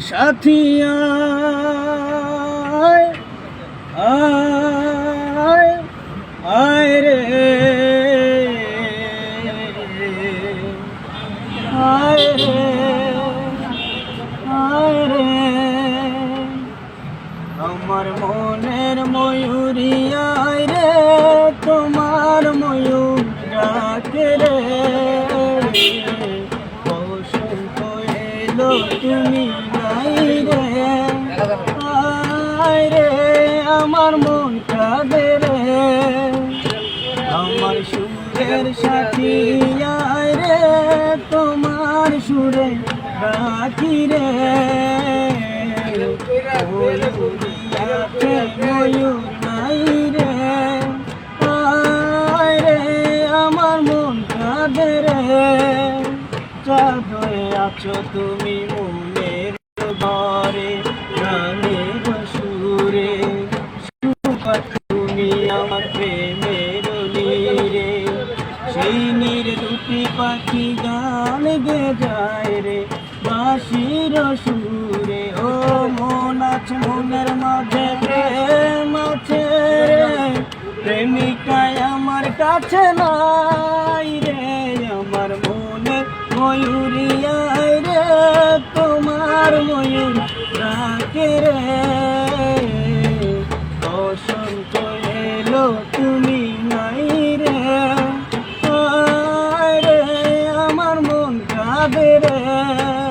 সাথিয়া আয় রে। আয় রে আয় রে। আমার মনের ময়ূরী তুমি নাই রে। আয় রে আমার মন কাঁদে রে। আমার সুরের সাথী আয় রে তোমার সুরে রাখি রে। আছো তুমি মনের ঘরে প্রাণের সুরে তুমি আমার প্রেমের নীরে। সেই নীর দুটি পাখি গান গে যায় রে, বাঁশির সুরে। ও মন আছে, মনের মাঝে প্রেম আছে রে। প্রেমিকায় আমার কাছে নাই রে, আমার মনে ময়ূরিয়ায় রে, তোমার ময়ূর রাখে রে। বসন্ত এলো, তুমি নাই রে। রে, আমার মন কাঁদে রে।